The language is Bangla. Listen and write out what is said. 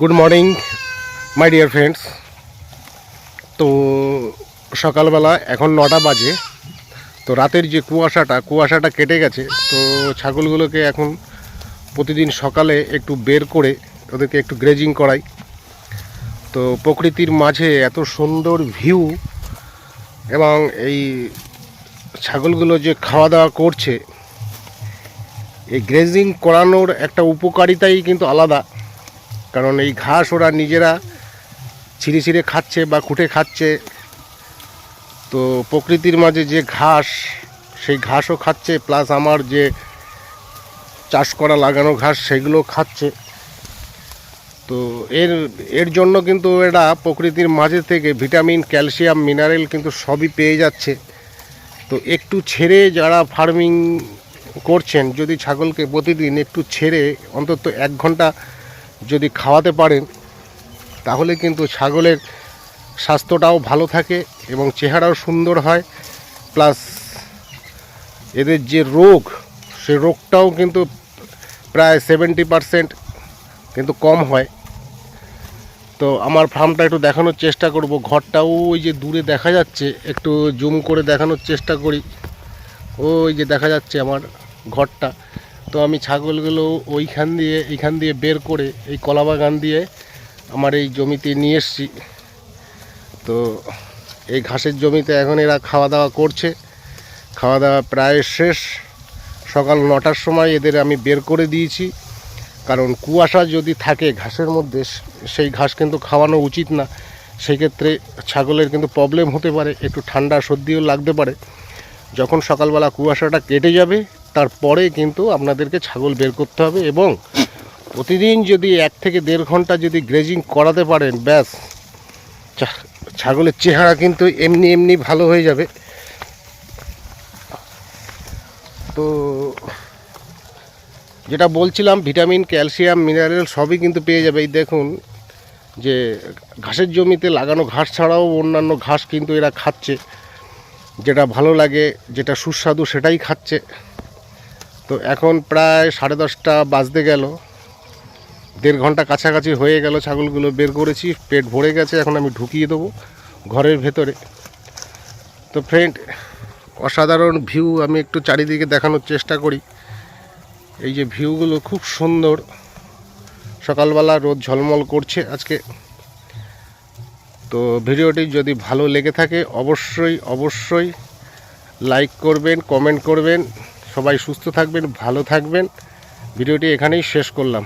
Good morning my dear friends তো সকালবেলা এখন নটা বাজে। তো রাতের যে কুয়াশাটা কুয়াশাটা কেটে গেছে। তো ছাগলগুলোকে এখন প্রতিদিন সকালে একটু বের করে ওদেরকে একটু গ্রেজিং করাই। তো প্রকৃতির মাঝে এত সুন্দর ভিউ এবং এই ছাগলগুলো যে খাওয়া দাওয়া করছে, এই গ্রেজিং করানোর একটা উপকারিতাই কিন্তু আলাদা। কারণ এই ঘাস ওরা নিজেরা ছিঁড়ে ছিঁড়ে খাচ্ছে বা খুঁটে খাচ্ছে। তো প্রকৃতির মাঝে যে ঘাস, সেই ঘাসও খাচ্ছে প্লাস আমার যে চাষ করা লাগানো ঘাস সেগুলো খাচ্ছে। তো এর এর জন্য কিন্তু এরা প্রকৃতির মাঝে থেকে ভিটামিন, ক্যালসিয়াম মিনারেল কিন্তু সবই পেয়ে যাচ্ছে। তো একটু ছেড়ে যারা ফার্মিং করছেন, যদি ছাগলকে প্রতিদিন একটু ছেড়ে, অন্তত এক ঘণ্টা যদি খাওয়াতে পারেন, তাহলে কিন্তু ছাগলের স্বাস্থ্যটাও ভালো থাকে এবং চেহারাও সুন্দর হয়। প্লাস এদের যে রোগ, সে রোগটাও কিন্তু প্রায় সেভেন্টি পারসেন্ট কিন্তু কম হয়। তো আমার ফার্মটা একটু দেখানোর চেষ্টা করব। ঘরটাও ওই যে দূরে দেখা যাচ্ছে, একটু জুম করে দেখানোর চেষ্টা করি। ওই যে দেখা যাচ্ছে আমার ঘরটা। তো আমি ছাগলগুলো ওইখান দিয়ে এইখান দিয়ে বের করে এই কলা বাগান দিয়ে আমার এই জমিতে নিয়ে এসছি। তো এই ঘাসের জমিতে এখন এরা খাওয়া দাওয়া করছে। খাওয়া দাওয়া প্রায় শেষ। সকাল নটার সময় এদের আমি বের করে দিয়েছি। কারণ কুয়াশা যদি থাকে ঘাসের মধ্যে, সেই ঘাস কিন্তু খাওয়ানো উচিত না। সেক্ষেত্রে ছাগলের কিন্তু প্রবলেম হতে পারে, একটু ঠান্ডা সর্দিও লাগতে পারে। যখন সকালবেলা কুয়াশাটা কেটে যাবে তারপরে কিন্তু আপনাদেরকে ছাগল বের করতে হবে এবং প্রতিদিন যদি এক থেকে দেড় ঘণ্টা যদি গ্রেজিং করাতে পারেন, ব্যাস ছাগলের চেহারা কিন্তু এমনি এমনি ভালো হয়ে যাবে। তো যেটা বলছিলাম, ভিটামিন, ক্যালসিয়াম, মিনারেল সবই কিন্তু পেয়ে যাবে। এই দেখুন যে ঘাসের জমিতে লাগানো ঘাস ছাড়াও অন্যান্য ঘাস কিন্তু এরা খাচ্ছে। যেটা ভালো লাগে, যেটা সুস্বাদু সেটাই খাচ্ছে। তো এখন প্রায় সাড়ে দশটা বাজতে গেল। দেড় ঘণ্টা কাছাকাছি হয়ে গেল ছাগলগুলো বের করেছি, পেট ভরে গেছে, এখন আমি ঢুকিয়ে দেবো ঘরের ভেতরে। তো ফ্রেন্ড অসাধারণ ভিউ আমি একটু চারিদিকে দেখানোর চেষ্টা করি। এই যে ভিউগুলো খুব সুন্দর। সকালবেলা রোদ ঝলমল করছে আজকে। তো ভিডিওটি যদি ভালো লেগে থাকে, অবশ্যই অবশ্যই লাইক করবেন কমেন্ট করবেন। সবাই সুস্থ থাকবেন ভালো থাকবেন। ভিডিওটি এখানেই শেষ করলাম।